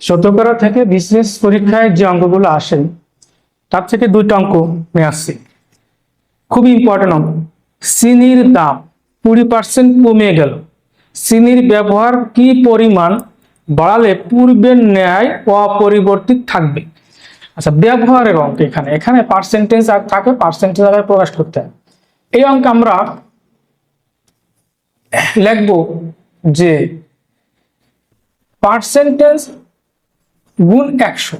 শতকরা থেকে বিশেষ পরীক্ষায় যে অঙ্কগুলো আসে, তার থেকে দুইটা অঙ্ক নিয়ে আসছি। খুবই ইম্পর্টেন্ট অঙ্ক। চিনির দাম কুড়ি পার্সেন্ট কমে গেল। চিনির ব্যবহার কি পরিমাণ বাড়ালে পূর্বের ন্যায় অপরিবর্তিত থাকবে? আচ্ছা ব্যবহারের অঙ্ক এখানে। এখানে পার্সেন্টেজ আর থাকে পার্সেন্টেজ আকারে প্রকাশ করতে হয়। এই অঙ্ক আমরা লিখব যে পার্সেন্টেজ গুণ একশো।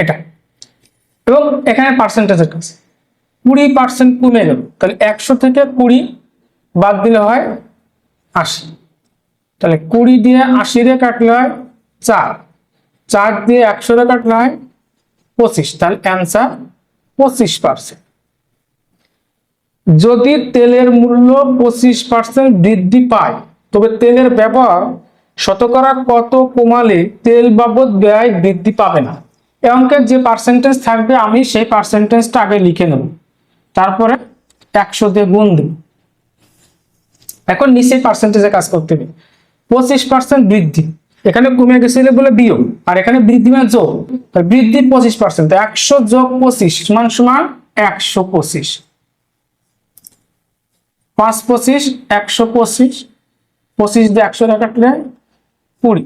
এটা। এবং এখানে পার্সেন্টেজের কাছে কুড়ি পার্সেন্ট কমে গেল। তাহলে একশো থেকে কুড়ি বাদ দিলে হয় আশি। তাহলে কুড়ি দিয়ে আশি দিয়ে কাটলে হয় চার। চার দিয়ে একশো দিয়ে কাটলে হয় পঁচিশ। তাহলে অ্যান্সার পঁচিশ পার্সেন্ট যদি তেলের মূল্য পঁচিশ পার্সেন্ট বৃদ্ধি পায় তবে তেলের ব্যবহার শতকরা কত কমালে তেল বাবদ ব্যয় বৃদ্ধি পাবে না? এই অঙ্কের যে পার্সেন্টেজ থাকবে, আমি সেই পার্সেন্টেজটা আগে লিখে নেব। তারপরে একশো দিয়ে গুণ দেব। এখন নিচে পার্সেন্টেজে কাজ করতে হবে। পঁচিশ পার্সেন্ট বৃদ্ধি। এখানে কমে গেছিল বলে বিয়োগ, আর এখানে বৃদ্ধি মানে যোগ। বৃদ্ধি পঁচিশ পার্সেন্ট একশো যোগ পঁচিশ, সমান সমান একশো পঁচিশ। পাঁচ পঁচিশ, একশো পঁচিশ পঁচিশ দিয়ে একশো কাটলে কুড়ি।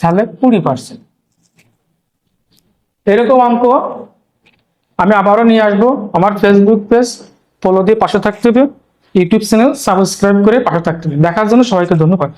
তাহলে কুড়ি পার্সেন্ট এরকম অঙ্ক আমি আবারও নিয়ে আসব। আমার ফেসবুক পেজ ফলো দিয়ে পাশে থাকতে হবে। ইউটিউব চ্যানেল সাবস্ক্রাইব করে পাশে থাকতে হবে। দেখার জন্য সবাইকে ধন্যবাদ।